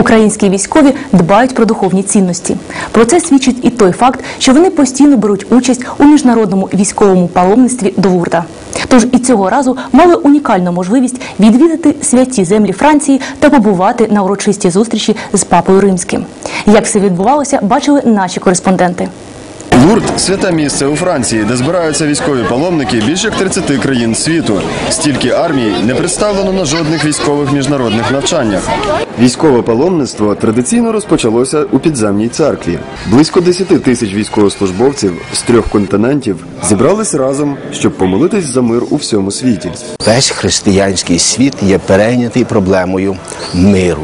Українські військові дбають про духовні цінності. Про це свідчить і той факт, що вони постійно беруть участь у міжнародному військовому паломництві до Лурда. Тож і цього разу мали унікальну можливість відвідати святі землі Франції та побувати на урочистій зустрічі з папою римським. Як все відбувалося, бачили наші кореспонденти. Лурд святе місце у Франції, де збираються військові паломники більш як 30 країн світу. Стільки армій не представлено на жодних військових міжнародних навчаннях. Військове паломництво традиційно розпочалося у підземній церкві. Близько 10 тисяч військовослужбовців з трьох континентів зібрались разом, щоб помолитись за мир у всьому світі. Весь християнський світ є перейнятий проблемою миру.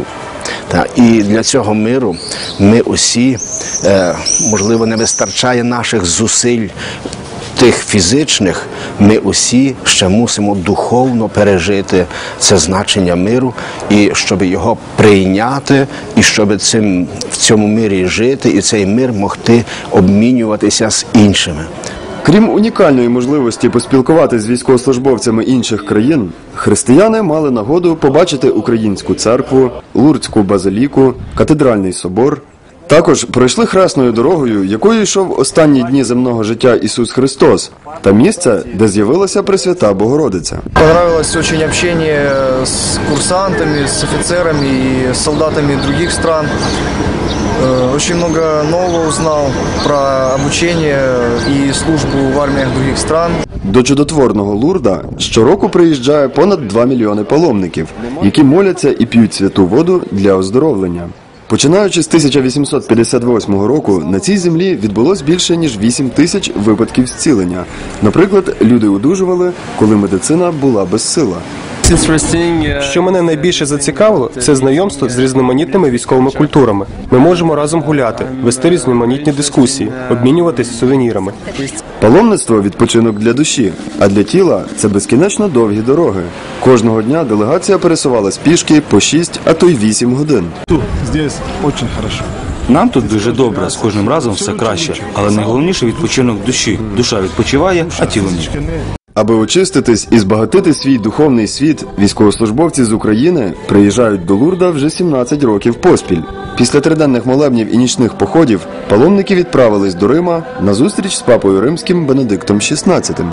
Та, і для цього миру ми усі, е, можливо, не вистачає наших зусиль. Тих фізичних ми усі ще мусимо духовно пережити це значення миру, і щоб його прийняти, і щоб цим в цьому мирі жити, і цей мир могти обмінюватися з іншими. Крім унікальної можливості поспілкуватися з військовослужбовцями інших країн, християни мали нагоду побачити українську церкву, Лурдську базиліку, катедральний собор. Також пройшли хресною дорогою, якою йшов останні дні земного життя Ісус Христос, та місце, де з'явилася Пресвята Богородиця. Понравилось очень общение с курсантами, с офицерами и с солдатами других стран. Э, Очень много нового узнал про обучение и службу в армиях других стран. До чудотворного Лурда щороку приїжджає понад 2 мільйони паломників, які моляться і п'ють святу воду для оздоровлення. Починаючи з 1858 року, на цій землі відбулось більше ніж 8 тисяч випадків зцілення. Наприклад, люди одужували, коли медицина була безсила. Що мене найбільше зацікавило, це знайомство з різноманітними військовими культурами. Ми можемо разом гуляти, вести різноманітні дискусії, обмінюватись сувенірами. Паломництво відпочинок для душі, а для тіла це безкінечно довгі дороги. Кожного дня делегація пересувалась пішки по 6, а то й 8 годин. Здесь очень хорошо. Нам тут дуже добре, з кожним разом все краще, але найголовніше відпочинок душі. Душа відпочиває, а тіло ні. Аби очиститись і збагатити свій духовний світ, військовослужбовці з України приїжджають до Лурда вже 17 років поспіль. Після триденних молебнів і нічних походів паломники відправились до Рима на зустріч з папою римським Бенедиктом XVI.